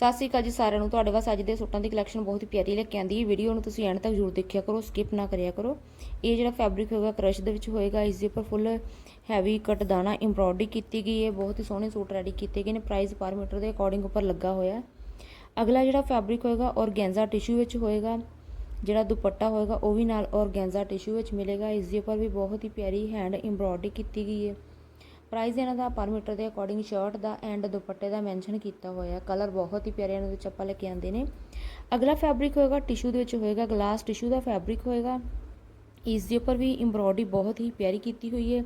ਸਤਿ ਸ਼੍ਰੀ ਅਕਾਲ ਜੀ ਸਾਰਿਆਂ ਨੂੰ। ਤੁਹਾਡੇ ਵਾਸਤੇ ਅੱਜ ਦੇ ਸੂਟਾਂ ਦੀ ਕਲੈਕਸ਼ਨ ਬਹੁਤ ਹੀ ਪਿਆਰੀ ਲੈ ਕੇ ਆਂਦੀ ਹੈ ਵੀਡੀਓ ਨੂੰ ਤੁਸੀਂ ਐਂਡ ਤੱਕ ਜ਼ਰੂਰ ਦੇਖਿਆ ਕਰੋ ਸਕਿਪ ਨਾ ਕਰਿਆ ਕਰੋ। ਇਹ ਜਿਹੜਾ ਫੈਬਰਿਕ ਹੋਏਗਾ ਕਰਸ਼ ਦੇ ਵਿੱਚ ਹੋਏਗਾ, ਇਸ ਦੇ ਉੱਪਰ ਫੁੱਲ ਹੈਵੀ ਕਟ ਦਾਣਾ ਐਮਬ੍ਰੋਇਡਰੀ ਕੀਤੀ ਗਈ ਹੈ। ਬਹੁਤ ਹੀ ਸੋਹਣੇ ਸੂਟ ਰੈਡੀ ਕੀਤੇ ਗਏ ਨੇ। ਪ੍ਰਾਈਸ ਪਰ ਮੀਟਰ ਦੇ ਅਕੋਰਡਿੰਗ ਉੱਪਰ ਲੱਗਾ ਹੋਇਆ ਹੈ। ਅਗਲਾ ਜਿਹੜਾ ਫੈਬਰਿਕ ਹੋਏਗਾ ਔਰਗੈਂਜ਼ਾ ਟਿਸ਼ੂ ਵਿੱਚ ਹੋਏਗਾ। ਜਿਹੜਾ ਦੁਪੱਟਾ ਹੋਏਗਾ, ਉਹ ਵੀ ਨਾਲ ਔਰਗੈਂਜ਼ਾ ਟਿਸ਼ੂ ਵਿੱਚ ਮਿਲੇਗਾ। ਇਸ ਦੇ ਉੱਪਰ ਵੀ ਬਹੁਤ ਹੀ ਪਿਆਰੀ ਹੈਂਡ ਐਮਬ੍ਰੋਇਡਰੀ ਕੀਤੀ ਗਈ ਹੈ। ਪ੍ਰਾਈਸ ਇਹਨਾਂ ਦਾ ਪਰ ਮੀਟਰ ਦੇ ਅਕੋਰਡਿੰਗ ਸ਼ਰਟ ਦਾ ਐਂਡ ਦੁਪੱਟੇ ਦਾ ਮੈਂਸ਼ਨ ਕੀਤਾ ਹੋਇਆ ਕਲਰ ਬਹੁਤ ਹੀ ਪਿਆਰੇ ਇਹਨਾਂ ਵਿੱਚ ਆਪਾਂ ਲੈ ਕੇ ਆਉਂਦੇ ਨੇ। ਅਗਲਾ ਫੈਬਰਿਕ ਹੋਏਗਾ ਟਿਸ਼ੂ ਦੇ ਵਿੱਚ ਹੋਏਗਾ ਗਲਾਸ ਟਿਸ਼ੂ ਦਾ ਫੈਬਰਿਕ ਹੋਏਗਾ। ਇਸ ਦੇ ਉੱਪਰ ਵੀ ਐਮਬ੍ਰੋਇਡਰੀ ਬਹੁਤ ਹੀ ਪਿਆਰੀ ਕੀਤੀ ਹੋਈ ਹੈ।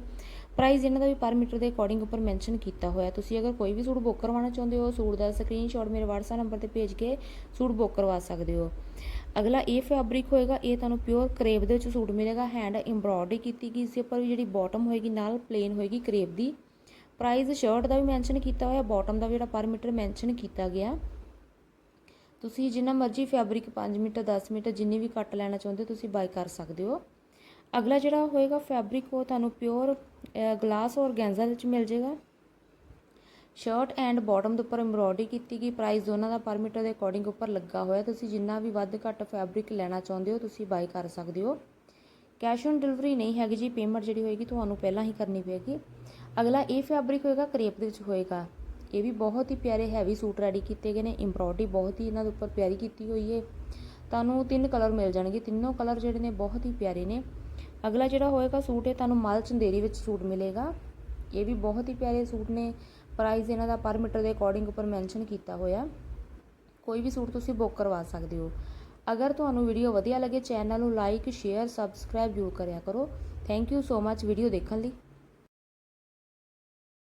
ਪ੍ਰਾਈਸ ਇਹਨਾਂ ਦਾ ਵੀ ਪਰ ਮੀਟਰ ਦੇ ਅਕੋਰਡਿੰਗ ਉੱਪਰ ਮੈਂਸ਼ਨ ਕੀਤਾ ਹੋਇਆ ਤੁਸੀਂ ਅਗਰ ਕੋਈ ਵੀ ਸੂਟ ਬੁੱਕ ਕਰਵਾਉਣਾ ਚਾਹੁੰਦੇ ਹੋ, ਸੂਟ ਦਾ ਸਕਰੀਨਸ਼ਾਟ ਮੇਰੇ WhatsApp ਨੰਬਰ ਤੇ ਭੇਜ ਕੇ ਸੂਟ ਬੁੱਕ ਕਰਵਾ ਸਕਦੇ ਹੋ। ਅਗਲਾ ਇਹ ਫੈਬਰਿਕ ਹੋਏਗਾ, ਇਹ ਤੁਹਾਨੂੰ ਪਿਓਰ ਕਰੇਪ ਦੇ ਵਿੱਚ ਸੂਟ ਮਿਲੇਗਾ ਹੈਂਡ ਐਮਬ੍ਰੋਇਡਰੀ ਕੀਤੀ ਗਈ ਇਸ ਦੇ ਉੱਪਰ ਵੀ ਜਿਹੜੀ ਬਾਟਮ ਹੋਏਗੀ, ਨਾਲ ਪਲੇਨ ਹੋਏਗੀ ਕਰੇਪ ਦੀ। ਪ੍ਰਾਈਸ ਸ਼ਰਟ ਦਾ ਵੀ ਮੈਂਸ਼ਨ ਕੀਤਾ ਹੋਇਆ ਬਾਟਮ ਦਾ ਵੀ ਜਿਹੜਾ ਪਰ ਮੀਟਰ ਮੈਂਸ਼ਨ ਕੀਤਾ ਗਿਆ। ਤੁਸੀਂ ਜਿੰਨਾ ਮਰਜ਼ੀ ਫੈਬਰਿਕ 5 ਮੀਟਰ 10 ਮੀਟਰ ਜਿੰਨੀ ਵੀ ਕੱਟ ਲੈਣਾ ਚਾਹੁੰਦੇ ਤੁਸੀਂ ਬਾਈ ਕਰ ਸਕਦੇ ਹੋ। ਅਗਲਾ ਜਿਹੜਾ ਹੋਏਗਾ ਫੈਬਰਿਕ ਉਹ ਤੁਹਾਨੂੰ ਪਿਓਰ ਗਲਾਸ ਔਰ ਗੈਂਜ਼ਾ ਵਿੱਚ ਮਿਲ ਜਾਏਗਾ। ਸ਼ਰਟ ਐਂਡ ਬਾਟਮ ਦੇ ਉੱਪਰ ਐਮਬ੍ਰੋਇਡਰੀ ਕੀਤੀ ਗਈ। ਪ੍ਰਾਈਸ ਦੋਨਾਂ ਦਾ ਪਰ ਮੀਟਰ ਦੇ ਅਕੋਰਡਿੰਗ ਉੱਪਰ ਲੱਗਾ ਹੋਇਆ। ਤੁਸੀਂ ਜਿੰਨਾ ਵੀ ਵੱਧ ਘੱਟ ਫੈਬਰਿਕ ਲੈਣਾ ਚਾਹੁੰਦੇ ਹੋ, ਤੁਸੀਂ ਬਾਈ ਕਰ ਸਕਦੇ ਹੋ। ਕੈਸ਼ ਔਨ ਡਿਲੀਵਰੀ ਨਹੀਂ ਹੈਗੀ ਜੀ ਪੇਮੈਂਟ ਜਿਹੜੀ ਹੋਏਗੀ ਤੁਹਾਨੂੰ ਪਹਿਲਾਂ ਹੀ ਕਰਨੀ ਪਏਗੀ। ਅਗਲਾ ਇਹ ਫੈਬਰਿਕ ਹੋਏਗਾ, ਕਰੇਪ ਦੇ ਵਿੱਚ ਹੋਏਗਾ। ਇਹ ਵੀ ਬਹੁਤ ਹੀ ਪਿਆਰੇ ਹੈਵੀ ਸੂਟ ਰੈਡੀ ਕੀਤੇ ਗਏ ਨੇ। ਐਮਬ੍ਰੋਇਡਰੀ ਬਹੁਤ ਹੀ ਇਹਨਾਂ ਦੇ ਉੱਪਰ ਪਿਆਰੀ ਕੀਤੀ ਹੋਈ ਹੈ ਤੁਹਾਨੂੰ ਤਿੰਨ ਕਲਰ ਮਿਲ ਜਾਣਗੇ। ਤਿੰਨੋਂ ਕਲਰ ਜਿਹੜੇ ਨੇ ਬਹੁਤ ਹੀ ਪਿਆਰੇ ਨੇ। ਅਗਲਾ ਜਿਹੜਾ ਹੋਏਗਾ ਸੂਟ ਇਹ ਤੁਹਾਨੂੰ ਮਲ ਚੰਦੇਰੀ ਵਿੱਚ ਸੂਟ ਮਿਲੇਗਾ। ਇਹ ਵੀ ਬਹੁਤ ਹੀ ਪਿਆਰੇ ਸੂਟ ਨੇ। ਪ੍ਰਾਈਸ ਇਹਨਾਂ ਦਾ ਪਰ ਮੀਟਰ ਦੇ ਅਕੋਰਡਿੰਗ ਉੱਪਰ ਮੈਂਸ਼ਨ ਕੀਤਾ ਹੋਇਆ। ਕੋਈ ਵੀ ਸੂਟ ਤੁਸੀਂ ਬੁੱਕ ਕਰਵਾ ਸਕਦੇ ਹੋ। ਅਗਰ ਤੁਹਾਨੂੰ ਵੀਡੀਓ ਵਧੀਆ ਲੱਗੇ ਚੈਨਲ ਨੂੰ ਲਾਈਕ ਸ਼ੇਅਰ ਸਬਸਕ੍ਰਾਈਬ ਜ਼ਰੂਰ ਕਰਿਆ ਕਰੋ। Thank you so much video ਦੇਖਣ ਲਈ।